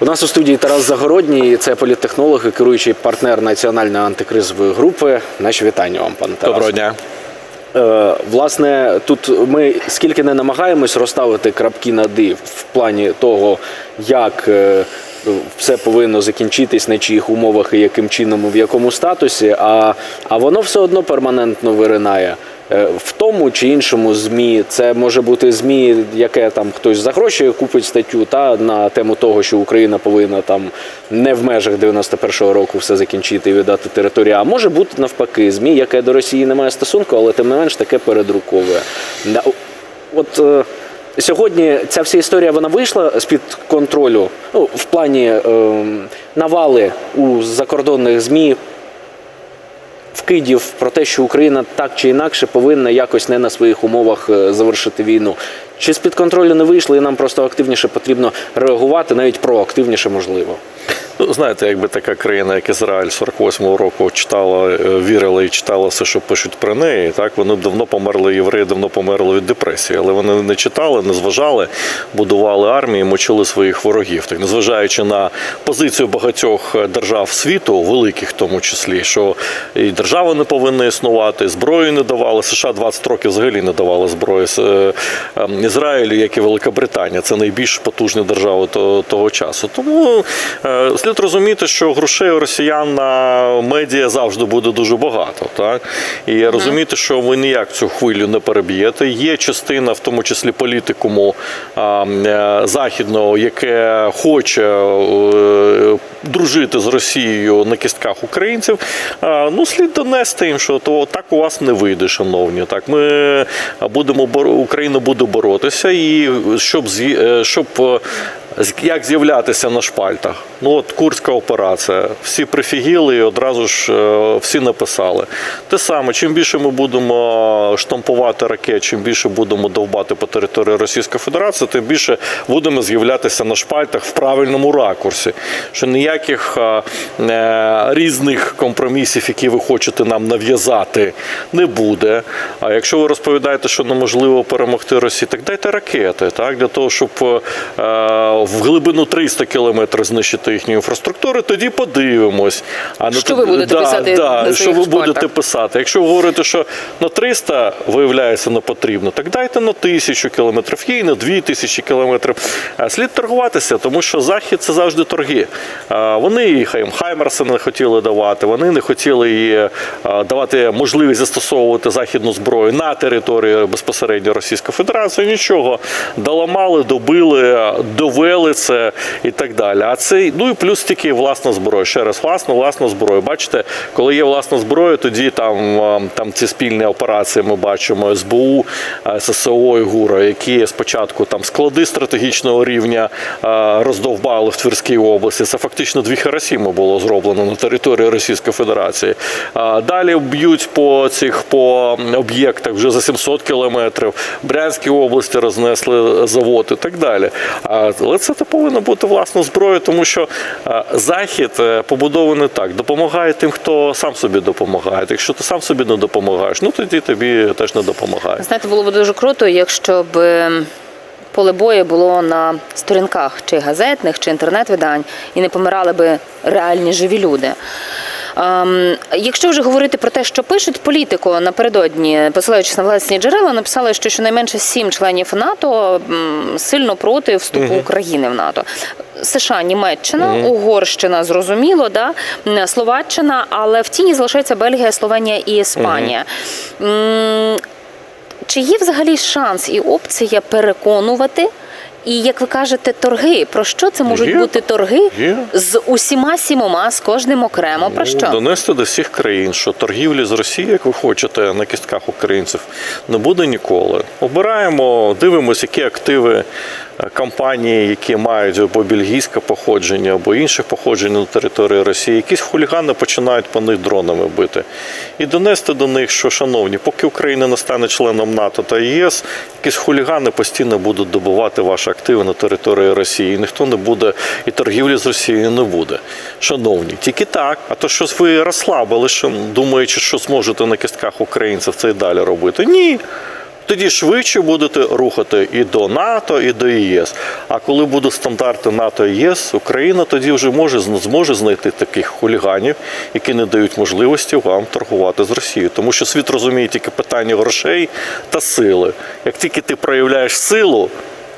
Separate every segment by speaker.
Speaker 1: У нас у студії Тарас Загородній, це політтехнолог і керуючий партнер національної антикризової групи. Наші вітання вам, пане Тарас.
Speaker 2: Доброго дня.
Speaker 1: Е, Власне, тут ми скільки не намагаємось розставити крапки над «і» в плані того, як е, все повинно закінчитись, на чиїх умовах і яким чином, і в якому статусі, а, а воно все одно перманентно виринає. Е, В тому чи іншому змі це може бути змі, яке там хтось за гроші купить статтю, та на тему того, що Україна повинна там не в межах 91-го року все закінчити і віддати територію. А може бути навпаки, змі, яке до Росії не має стосунку, але тим не менш таке передруковує. От е, сьогодні ця вся історія вона вийшла з під контролю ну, в плані е, навали у закордонних змі вкидів про те, що Україна так чи інакше повинна якось не на своїх умовах е, завершити війну. Чи з під контролю не вийшло, і нам просто активніше потрібно реагувати, навіть проактивніше можливо.
Speaker 2: Ну, знаєте, якби така країна, як Ізраїль 48-го року читала, е, вірила і читала все, що пишуть про неї. Так вони давно померли, євреї давно померли від депресії, але вони не читали, не зважали, будували армії, мочили своїх ворогів. Так, незважаючи на позицію багатьох держав світу, великих в тому числі, що і держава не повинна існувати, зброю не давали. США 20 років взагалі не давали зброї е, е, Ізраїлю, як і Великобританія. Це найбільш потужні держави того, часу. Тому е, слід розуміти, що грошей у росіян на медіа завжди буде дуже багато. Так? І розуміти, що ви ніяк цю хвилю не переб'єте. Є частина, в тому числі політикуму а, е, західного, яке хоче е, дружити з Росією на кістках українців. А, Ну, слід донести їм, що то так у вас не вийде, шановні. Так, ми будемо Україна буде боротися, і щоб е, щоб як з'являтися на шпальтах. Ну от Курська операція. Всі прифігіли і одразу ж е, всі написали. Те саме, чим більше ми будемо штампувати ракет, чим більше будемо довбати по території Російської Федерації, тим більше будемо з'являтися на шпальтах в правильному ракурсі. Що ніяких е, е, різних компромісів, які ви хочете нам нав'язати, не буде. А якщо ви розповідаєте, що неможливо перемогти Росію, так дайте ракети, так для того, щоб в глибину 300 кілометрів знищити їхню інфраструктуру, тоді подивимось. А не
Speaker 3: Що ви будете
Speaker 2: да,
Speaker 3: писати
Speaker 2: да,
Speaker 3: на
Speaker 2: що ви будете писати? Якщо ви говорите, що на 300 виявляється не потрібно, так дайте на тисячу кілометрів, є і на дві тисячі кілометрів. Слід торгуватися, тому що захід це завжди торги. Вони і Хайм Хаймерси не хотіли давати, вони не хотіли і давати можливість застосовувати західну зброю на території безпосередньо Російської Федерації. Нічого доламали, добили, довели це і так далі. А це ну і плюс тільки власна зброя. Ще раз, власна, власна зброя. Бачите, коли є власна зброя, тоді там, там ці спільні операції ми бачимо СБУ, ССО і ГУРа, які спочатку там склади стратегічного рівня роздовбали в Тверській області. Це фактично дві Хіросіми було зроблено на території Російської Федерації. Далі б'ють по цих по об'єктах вже за 700 кілометрів. Брянській області рознесли завод і так далі. Але це повинно бути власну зброю, тому що захід е, побудований так: допомагає тим, хто сам собі допомагає. Якщо ти сам собі не допомагаєш, ну тоді тобі теж не допомагає.
Speaker 3: Знаєте, було б дуже круто, якщо б ем, поле бою було на сторінках чи газетних, чи інтернет-видань, і не помирали би реальні живі люди. Ем, якщо вже говорити про те, що пишуть політико напередодні, посилаючись на власні джерела, написали, що щонайменше сім членів НАТО сильно проти вступу України в НАТО. США, Німеччина, Угорщина, зрозуміло, да? Словаччина, але в тіні залишаються Бельгія, Словенія і Іспанія. М, Чи є взагалі шанс і опція переконувати? І як ви кажете, торги про що це можуть
Speaker 2: Є.
Speaker 3: бути торги
Speaker 2: Є.
Speaker 3: з усіма сімома, з кожним окремо? Про
Speaker 2: Ну,
Speaker 3: що?
Speaker 2: Донести до всіх країн, що торгівлі з Росії, як ви хочете, на кістках українців не буде ніколи. Обираємо, дивимося, які активи компанії, які мають або бельгійське походження, або інше походження на території Росії. Якісь хулігани починають по них дронами бити. І донести до них, що, шановні, поки Україна не стане членом НАТО та ЄС, якісь хулігани постійно будуть добувати ваші активи на території Росії. І ніхто не буде, і торгівлі з Росією не буде. Шановні, тільки так. А то щось ви розслабили, що думаючи, що зможете на кістках українців це і далі робити. Ні. Тоді швидше будете рухати і до НАТО, і до ЄС. А коли будуть стандарти НАТО і ЄС, Україна тоді вже може зможе знайти таких хуліганів, які не дають можливості вам торгувати з Росією. Тому що світ розуміє тільки питання грошей та сили. Як тільки ти проявляєш силу,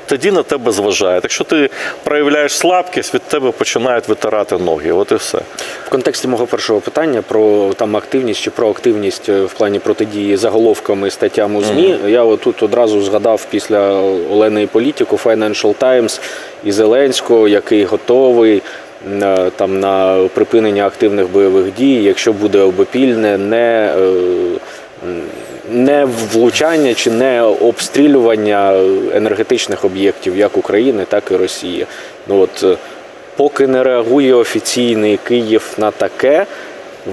Speaker 2: тоді на тебе зважають. Якщо ти проявляєш слабкість, від тебе починають витирати ноги. От і все.
Speaker 1: В контексті мого першого питання про там активність чи про активність е, в плані протидії заголовками статтям у ЗМІ. Я отут одразу згадав після Олени Політіку Financial Times і Зеленського, який готовий. е, Там на припинення активних бойових дій, якщо буде обопільне, не, е, не влучання чи не обстрілювання енергетичних об'єктів як України, так і Росії. Ну от е, Поки не реагує офіційний Київ на таке,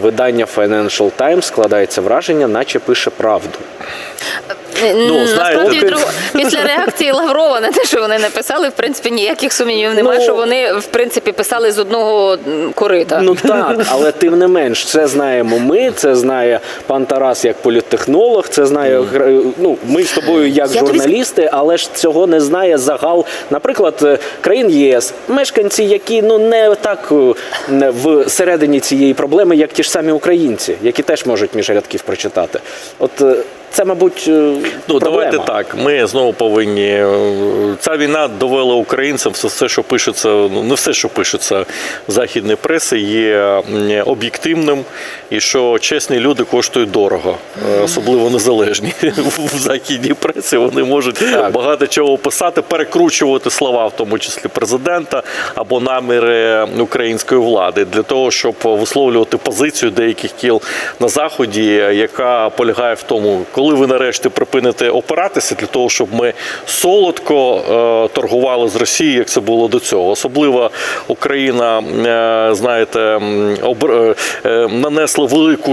Speaker 1: видання Financial Times складається враження, наче пише правду.
Speaker 3: Ну,
Speaker 2: знаєте,
Speaker 3: Насправді друг- після реакції Лаврова на те, що вони написали, в принципі, ніяких сумнівів немає,
Speaker 1: Ну,
Speaker 3: що вони в принципі писали з одного м, корита.
Speaker 1: Ну так, але тим не менш, це знаємо ми, це знає пан Тарас як політтехнолог, це знає гра- ну, ми з тобою як
Speaker 3: Я тобі
Speaker 1: журналісти, але ж цього не знає загал, наприклад, е, країн ЄС, мешканці, які ну не так е, не в середині цієї проблеми, як ті ж самі українці, які теж можуть між рядків прочитати. От е, це, мабуть, е,
Speaker 2: Ну,
Speaker 1: проблема.
Speaker 2: давайте так. Ми знову повинні. е, Ця війна довела українцям все, все, що пишеться, ну не все, що пишеться в західній пресі, є об'єктивним, і що чесні люди коштують дорого, е, особливо незалежні в західній пресі. Вони можуть
Speaker 1: Так.
Speaker 2: багато чого писати, перекручувати слова, в тому числі президента або наміри української влади для того, щоб висловлювати позицію деяких кіл на заході, яка полягає в тому, коли ви нарешті припините опиратися для того, щоб ми солодко е, торгували з Росією, як це було до цього. Особливо Україна, е, знаєте, е, нанесла велику,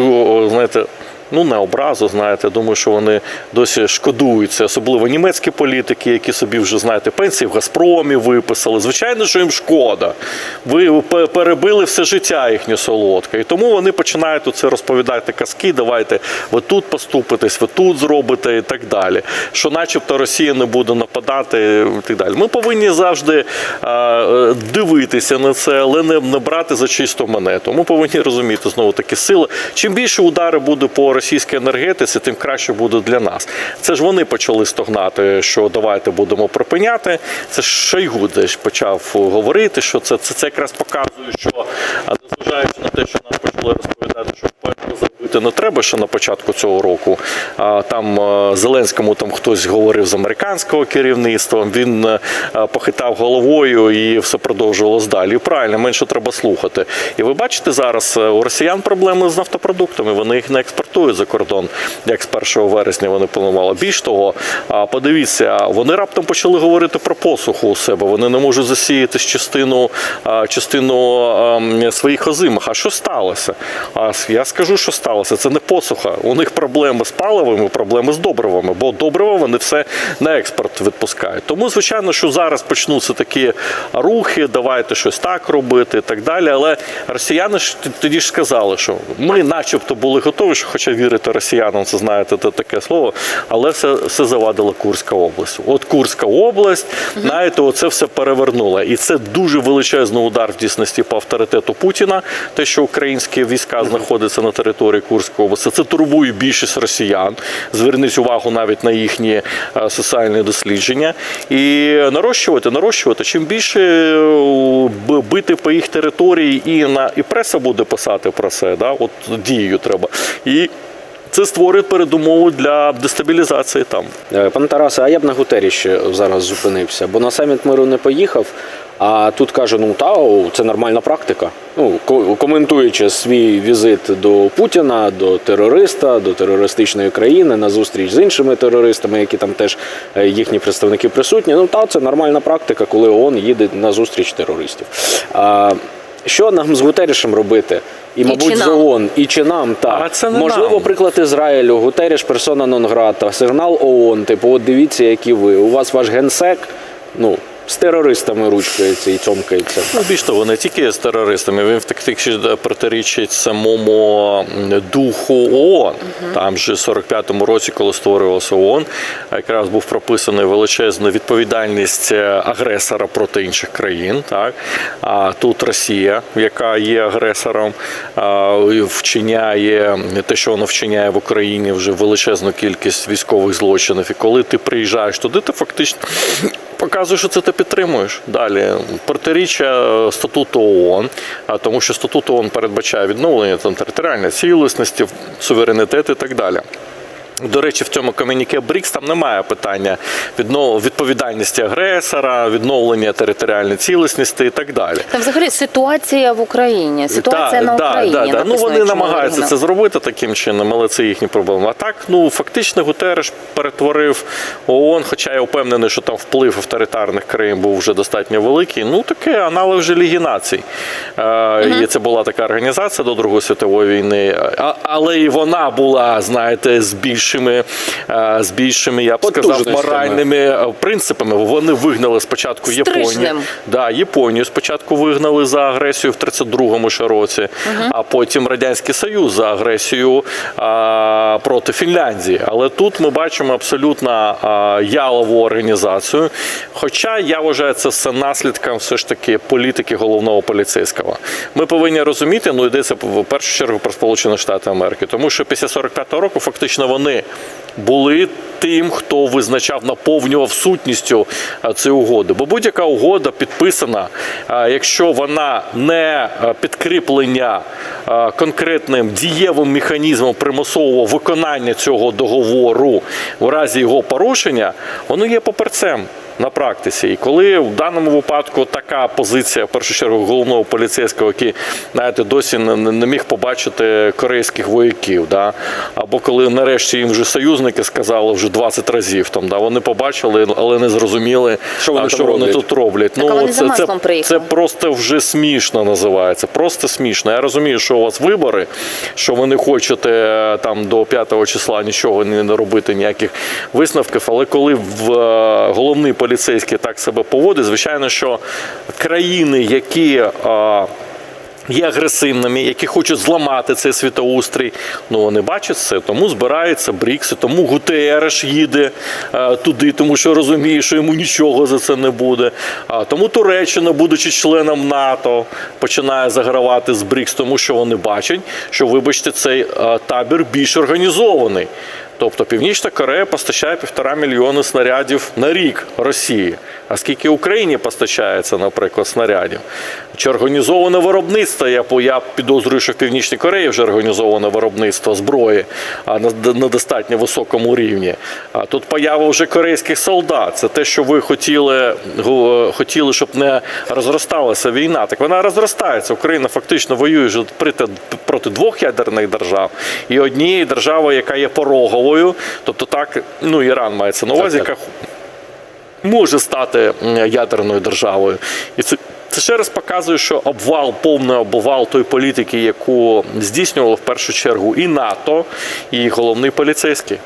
Speaker 2: знаєте. Ну, не образу, знаєте, думаю, що вони досі шкодуються, особливо німецькі політики, які собі вже знаєте, пенсії в Газпромі виписали. Звичайно, що їм шкода. Ви перебили все життя їхнє солодке. І тому вони починають оце розповідати казки. Давайте ви тут поступитесь, ви тут зробите і так далі. Що, начебто, Росія не буде нападати і так далі. Ми повинні завжди е, е, дивитися на це, але не, не брати за чисту монету. Ми повинні розуміти знову таки сили. Чим більше удари буде по російській енергетиці, тим краще буде для нас. Це ж вони почали стогнати, що давайте будемо припиняти. Це ж Шойгу десь почав говорити, що це, це, це якраз показує, що незважаючи на те, що нам почали розповідати, що пекло забити не треба ще на початку цього року. Там е, Зеленському там хтось говорив з американського керівництва. Він е, похитав головою і все продовжувалось далі. Правильно, менше треба слухати. І ви бачите зараз е, у росіян проблеми з нафтопродуктами. Вони їх не експортують за кордон, як з 1 вересня вони планували. Більш того, подивіться, вони раптом почали говорити про посуху у себе. Вони не можуть засіяти частину, частину ем, своїх озимих. А що сталося? А я скажу, що сталося. Це не посуха. У них проблеми з паливами, проблеми з добривами, бо добрива вони все на експорт відпускають. Тому, звичайно, що зараз почнуться такі рухи, давайте щось так робити і так далі. Але росіяни ж тоді ж сказали, що ми, начебто, були готові, що хоча вірити росіянам, це знаєте, це таке слово, але все, все завадила Курська область. От Курська область, знаєте, оце все перевернуло. І це дуже величезний удар в дійсності по авторитету Путіна, те, що українські війська знаходяться на території Курської області. Це турбує більшість росіян. Зверніть увагу навіть на їхні е, соціальні дослідження. І нарощувати, нарощувати. Чим більше е, бити по їх території, і на і преса буде писати про це, да? от дією треба. І це створює передумову для дестабілізації там.
Speaker 1: Е, Пане Тарасе, а я б на Гутері ще зараз зупинився, бо на саміт миру не поїхав. А тут каже, ну та о, це нормальна практика. Ну коментуючи свій візит до Путіна, до терориста, до терористичної країни на зустріч з іншими терористами, які там теж е, їхні представники присутні. Ну та це нормальна практика, коли ООН їде на зустріч терористів. А, що нам з Гутерішем робити? І, мабуть,
Speaker 3: чи
Speaker 1: з? ООН, і чи нам так.
Speaker 2: А це не
Speaker 1: Можливо,
Speaker 2: нам.
Speaker 1: приклад Ізраїлю, Гутеріш, персона нон грата, сигнал ООН, типу, от дивіться, які ви. У вас ваш генсек, ну, з терористами ручкається і цьомкається.
Speaker 2: Ну, більш того, не тільки з терористами, він фактично протирічить самому духу ООН. Там же в 45-му році, коли створювався ООН, якраз був прописаний величезна відповідальність е, агресора проти інших країн. Так? А тут Росія, яка є агресором, вчиняє те, що вона вчиняє в Україні, вже величезну кількість військових злочинів. І коли ти приїжджаєш туди, ти фактично показуєш, що це ти підтримуєш. Далі протиріччя статуту ООН, а тому що статут ООН передбачає відновлення там, територіальної цілісності, суверенітет і так далі. До речі, в цьому комюніке БРІКС там немає питання відповідальності агресора, відновлення територіальної цілісності і так далі.
Speaker 3: Там взагалі ситуація в Україні. Ситуація
Speaker 2: Да,
Speaker 3: на
Speaker 2: да,
Speaker 3: Україні.
Speaker 2: Да, да. Ну вони намагаються це зробити таким чином, але це їхні проблеми. А так, ну фактично, Гутереш перетворив ООН, хоча я впевнений, що там вплив авторитарних країн був вже достатньо великий. Ну таке аналог вже Ліги націй. Е, І це була така організація до Другої світової війни, а, але і вона була, знаєте, з більшими, е, з більшими, я б сказав, моральними е, принципами. Вони вигнали спочатку Японію. Да, Японію спочатку вигнали за агресію в 32-му ще році, а потім Радянський Союз за агресію а, проти Фінляндії. Але тут ми бачимо абсолютно а, ялову організацію. Хоча я вважаю це все наслідком все ж таки політики головного поліцейського. Ми повинні розуміти, ну йдеться в першу чергу про Сполучені Штати Америки, тому що після 45-го року фактично вони були тим, хто визначав, наповнював сутністю ці угоди. Бо будь-яка угода підписана, якщо вона не підкріплення конкретним дієвим механізмом примусового виконання цього договору в разі його порушення, воно є паперцем. На практиці, і коли в даному випадку така позиція, в першу чергу, головного поліцейського, який знаєте, досі не, не не міг побачити корейських вояків, да? або коли нарешті їм вже союзники сказали вже 20 разів, там, да? вони побачили, але не зрозуміли,
Speaker 1: Що вони
Speaker 2: а, що вони тут роблять.
Speaker 3: Так, а вони
Speaker 2: це, це, це просто вже смішно називається. Просто смішно. Я розумію, що у вас вибори, що ви не хочете е, там до 5 числа нічого не не робити, ніяких висновків. Але коли в е, головний поліцейський так себе поводить, звичайно, що країни, які. е, Є агресивними, які хочуть зламати цей світоустрій. Ну вони бачать це, тому збираються Брікси, тому Гутереш їде е, туди, тому що розуміє, що йому нічого за це не буде. А тому Туреччина, будучи членом НАТО, починає загравати з Брікс, тому що вони бачать, що, вибачте, цей е, табір більш організований. Тобто Північна Корея постачає півтора мільйони снарядів на рік Росії. А скільки Україні постачається, наприклад, снарядів? Чи організоване виробництво? Я, по- я підозрюю, що в Північній Кореї вже організоване виробництво зброї а на, на достатньо високому рівні. А тут поява вже корейських солдат. Це те, що ви хотіли, хотіли, щоб не розросталася війна. Так вона розростається. Україна фактично воює вже проти, проти двох ядерних держав і однієї держави, яка є пороговою. Тобто так, ну Іран мається на увазі, яка може стати ядерною державою. І це, це ще раз показує, що обвал, повний обвал тої політики, яку здійснювало в першу чергу і НАТО, і головний поліцейський.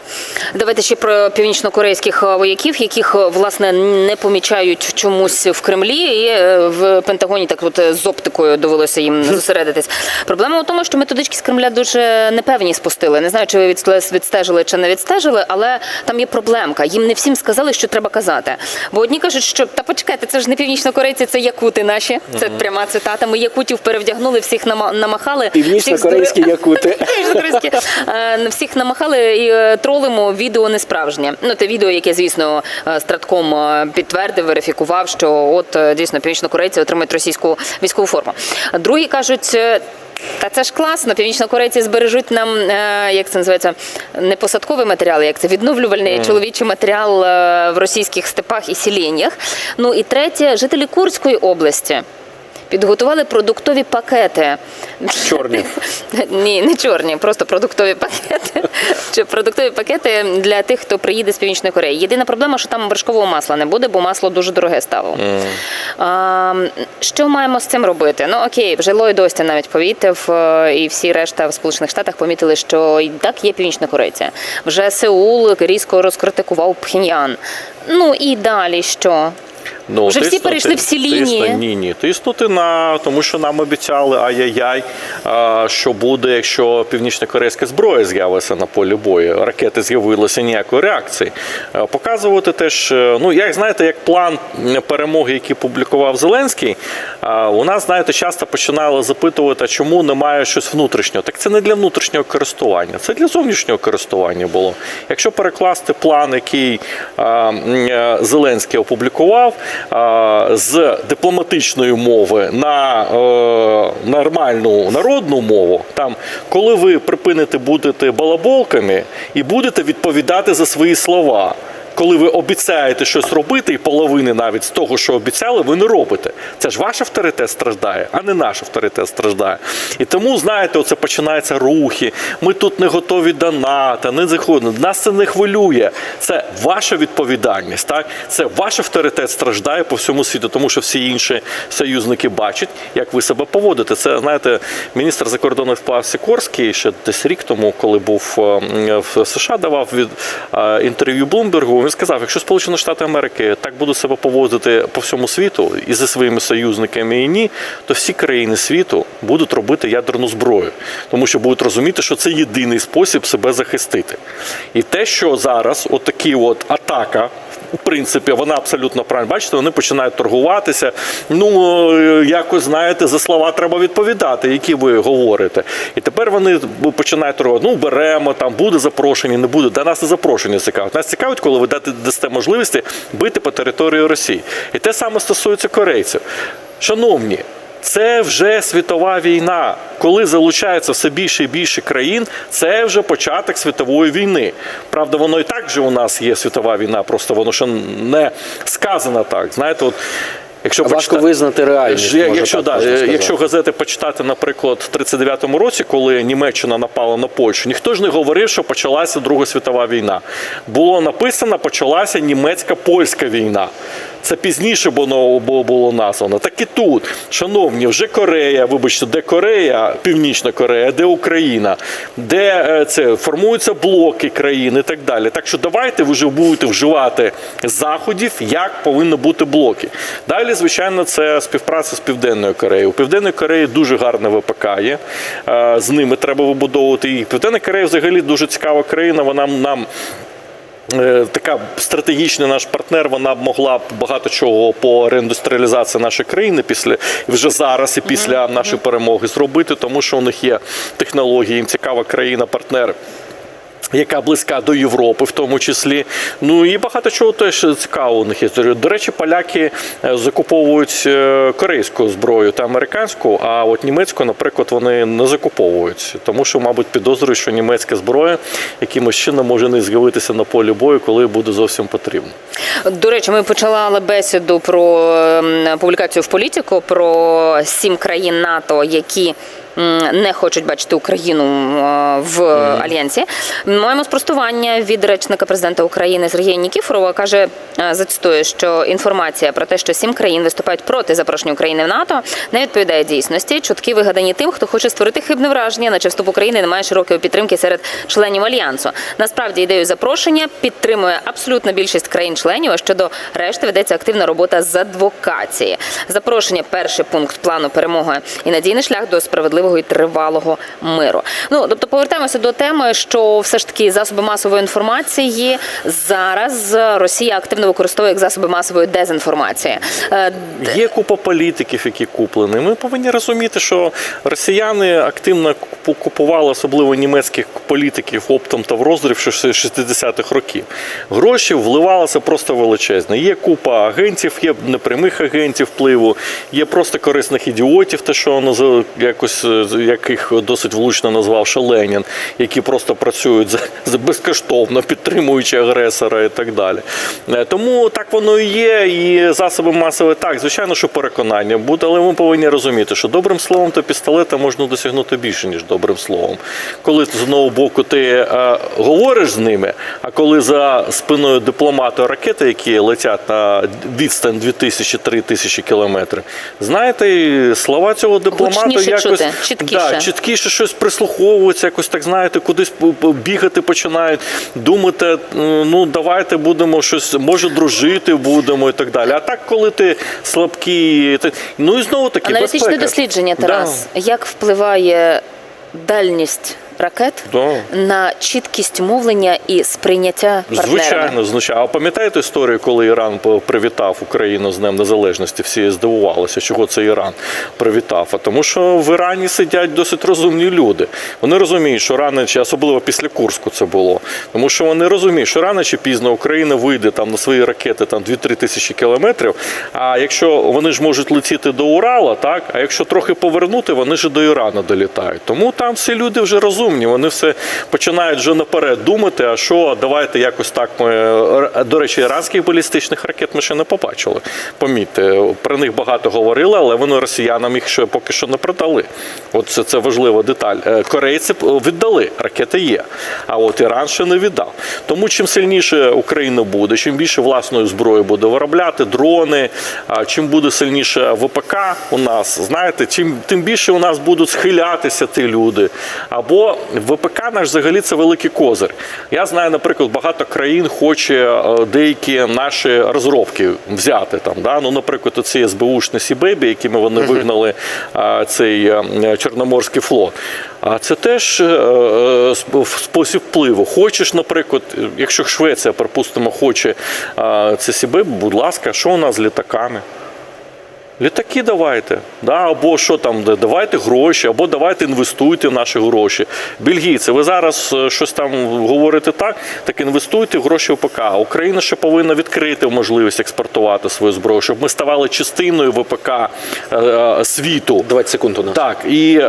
Speaker 3: Давайте ще про північнокорейських е, вояків, яких е, власне не помічають чомусь в Кремлі, і е, в Пентагоні так от з оптикою довелося їм зосередитись. Проблема у тому, що методички з Кремля дуже непевні спустили. Не знаю, чи ви відсте- відстежили чи не відстежили, але там є проблемка. Їм не всім сказали, що треба казати. Бо одні кажуть, що та почекайте, це ж не північнокорейці, це якути наші. Це пряма цитата. Ми якутів перевдягнули, всіх нама- намахали.
Speaker 1: Північно-корейські якути.
Speaker 3: Е, всіх намахали і е, тролимо відео не справжнє. Ну те відео, яке звісно е, Стратком підтвердив, верифікував, що от дійсно північно-корейці отримують російську військову форму. Другі кажуть. Та це ж класно, північнокорейці збережуть нам, е, як це називається, не посадковий матеріал, як це відновлювальний чоловічий матеріал е, в російських степах і сіленнях. Ну і третє, жителі Курської області підготували продуктові пакети.
Speaker 1: Чорні.
Speaker 3: Ні, не чорні, просто продуктові пакети. Чи продуктові пакети для тих, хто приїде з Північної Кореї. Єдина проблема, що там вершкового масла не буде, бо масло дуже дороге стало. А, що маємо з цим робити? Ну окей, вже Ллойд Остін навіть повітив, е, і всі решта в Сполучених Штатах помітили, що і так є північнокорейці. Вже Сеул різко розкритикував Пхеньян. Ну і далі що?
Speaker 2: Ну,
Speaker 3: Вже всі перейшли всі лінії.
Speaker 2: Тиснути, ні, ні. Тиснути на тому, що нам обіцяли ай-яй-яй, що буде, якщо північно-корейська зброя з'явиться на полі бою. Ракети з'явилися ніякої реакції. Показувати теж, е, ну як знаєте, як план перемоги, який публікував Зеленський, у нас, знаєте, часто починали запитувати, а чому немає щось внутрішнього. Так це не для внутрішнього користування, це для зовнішнього користування було. Якщо перекласти план, який е, Зеленський опублікував з дипломатичної мови на е, нормальну народну мову, там, коли ви припините будете балаболками і будете відповідати за свої слова. Коли ви обіцяєте щось робити, і половини навіть з того, що обіцяли, ви не робите. Це ж ваш авторитет страждає, а не наш авторитет страждає. І тому, знаєте, оце починаються рухи. Ми тут не готові до НАТО, не заходимо. Нас це не хвилює. Це ваша відповідальність. Так, це ваш авторитет страждає по всьому світу, тому що всі інші союзники бачать, як ви себе поводите. Це знаєте, міністр закордонних справ Сікорський ще десь рік тому, коли був е, в США, давав від е, інтерв'ю Блумбергу. Він сказав, якщо Сполучені Штати Америки так будуть себе поводити по всьому світу і зі своїми союзниками і ні, то всі країни світу будуть робити ядерну зброю, тому що будуть розуміти, що це єдиний спосіб себе захистити. І те, що зараз, отакі от атака. У принципі, вона абсолютно правильна. Бачите, вони починають торгуватися. Ну, е, якось знаєте, за слова треба відповідати, які ви говорите. І тепер вони починають торгувати. Ну, беремо, там буде запрошення, не буде. Та нас не запрошення цікавить. Нас цікавить, коли ви дасте можливості бити по території Росії. І те саме стосується корейців. Шановні. Це вже світова війна. Коли залучається все більше і більше країн, це вже початок світової війни. Правда, воно і так же у нас є світова війна, просто воно ще не сказано так. Знаєте, от якщо
Speaker 1: Важко
Speaker 2: почитати,
Speaker 1: визнати реальність.
Speaker 2: Якщо,
Speaker 1: так
Speaker 2: да, е, якщо газети почитати, наприклад, в 39-му році, коли Німеччина напала на Польщу, ніхто ж не говорив, що почалася Друга світова війна. Було написано, почалася німецька-польська війна. Це пізніше було, було названо. Так і тут, шановні, вже Корея, вибачте, де Корея, Північна Корея, де Україна, де е, це формуються блоки країн і так далі. Так що давайте ви вже будете вживати заходів, як повинні бути блоки. Далі, звичайно, це співпраця з Південною Кореєю. У Південної Кореї дуже гарне ВПК є. Е, З ними треба вибудовувати їх. Південна Корея взагалі дуже цікава країна. Вона нам. Е, Така стратегічна наш партнер, вона б могла б багато чого по реіндустріалізації нашої країни після вже зараз і після нашої перемоги зробити, тому що у них є технології, їм цікава країна, партнер. Яка близька до Європи, в тому числі. Ну і багато чого теж цікавого у них є. До речі, поляки е, закуповують е, корейську зброю та американську, а от німецьку, наприклад, вони не закуповують. Тому що, мабуть, підозрюють, що німецька зброя якимось чином може не з'явитися на полі бою, коли буде зовсім потрібно.
Speaker 3: До речі, ми почали бесіду про ем, публікацію в політику про сім країн НАТО, які не хочуть бачити Україну е, в альянсі. Маємо спростування від речника президента України Сергія Нікіфорова. каже, е, зацитую, що інформація про те, що сім країн виступають проти запрошення України в НАТО, не відповідає дійсності. Чутки вигадані тим, хто хоче створити хибне враження, наче вступ України не має широкої підтримки серед членів альянсу. Насправді ідею запрошення підтримує абсолютна більшість країн-членів. А щодо решти ведеться активна робота з адвокації. Запрошення перший пункт плану перемоги і надійний шлях до справедливого і тривалого миру. Ну тобто повертаємося до теми, що все ж таки засоби масової інформації зараз Росія активно використовує як засоби масової дезінформації. Е,
Speaker 2: Є купа політиків, які куплені. Ми повинні розуміти, що росіяни активно купу- купували, особливо німецьких політиків оптом та в розрив ще з 60-х років. Гроші вливалися просто величезно. Є купа агентів, є непрямих агентів впливу, є просто корисних ідіотів, те, що назив- якось е, яких досить влучно назвав ще Ленін, які просто працюють за, за безкоштовно, підтримуючи агресора і так далі. Е, Тому так воно і є, і засоби масової так, звичайно, що переконання буде, але ми повинні розуміти, що добрим словом та пістолета можна досягнути більше, ніж добрим словом. Коли з одного боку ти е, говориш з ними, а коли за спиною дипломата ракети, які летять на відстань 2000-3000 кілометрів, знаєте, слова цього дипломата якось.
Speaker 3: Чіткіше.
Speaker 2: Да, чіткіше щось прислуховуються, якось так знаєте, кудись бігати починають, думати, е, ну давайте будемо щось, може дружити будемо і так далі. А так, коли ти слабкий, ти... ну і знову таки
Speaker 3: Аналітичне
Speaker 2: безпека.
Speaker 3: дослідження, Тарас. Як впливає дальність ракет
Speaker 2: Да.
Speaker 3: на чіткість мовлення і сприйняття партнерами?
Speaker 2: Звичайно, звичайно. А пам'ятаєте історію, коли Іран привітав Україну з Днем Незалежності? Всі здивувалися, чого це Іран привітав. А тому, що в Ірані сидять досить розумні люди. Вони розуміють, що рано чи особливо після Курську це було. Тому що вони розуміють, що рано чи пізно Україна вийде там на свої ракети там 2-3 тисячі кілометрів. А якщо вони ж можуть летіти до Урала, так а якщо трохи повернути, вони ж до Ірану долітають. Тому там всі люди вже розумні. Вони все починають вже наперед думати. А що давайте якось так ми до речі, іранських балістичних ракет ми ще не побачили. Помітьте, про них багато говорили, але вони росіянам їх ще поки що не продали. От це, це важлива деталь. Е, Корейці е, віддали, ракети є. А от Іран ще не віддав. Тому чим сильніше Україна буде, чим більше власної зброї буде виробляти, дрони, чим буде сильніше ВПК у нас, знаєте, чим тим більше у нас будуть схилятися ті люди. Або ВПК наш взагалі це великий козир. Я знаю, наприклад, багато країн хоче е, деякі наші розробки взяти там. Да? Ну, наприклад, оці СБУшні Сібебі, якими вони вигнали цей е, Чорноморський флот. А це теж е, сп- спосіб впливу. Хочеш, наприклад, якщо Швеція, припустимо, хоче це Сібебі, будь ласка, що у нас з літаками? Літаки давайте, да, або що там, да- давайте гроші, або давайте інвестуйте в наші гроші. Бельгійці, ви зараз е, щось там говорите так, так інвестуйте в гроші ВПК. Україна ще повинна відкрити можливість експортувати свою зброю, щоб ми ставали частиною ВПК е, е, світу.
Speaker 1: 20 секунд у нас.
Speaker 2: Так, і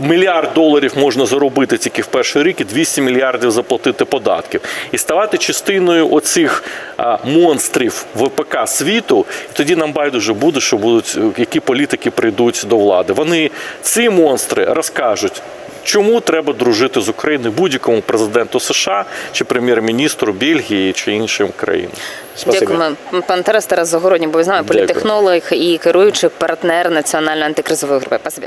Speaker 2: мільярд доларів можна заробити тільки в перший рік і 200 мільярдів заплатити податків. І ставати частиною оцих а, монстрів ВПК світу, і тоді нам байдуже буде, що будуть, е, які політики прийдуть до влади. Вони ці монстри розкажуть. Чому треба дружити з Україною будь-якому президенту США чи прем'єр-міністру Бельгії чи іншим країнам?
Speaker 3: Дякуємо. Пан Тарас Тарас Загородній, бо ви знаєте,
Speaker 2: Дякую.
Speaker 3: політехнолог і керуючий партнер національної антикризової групи. Спасибі.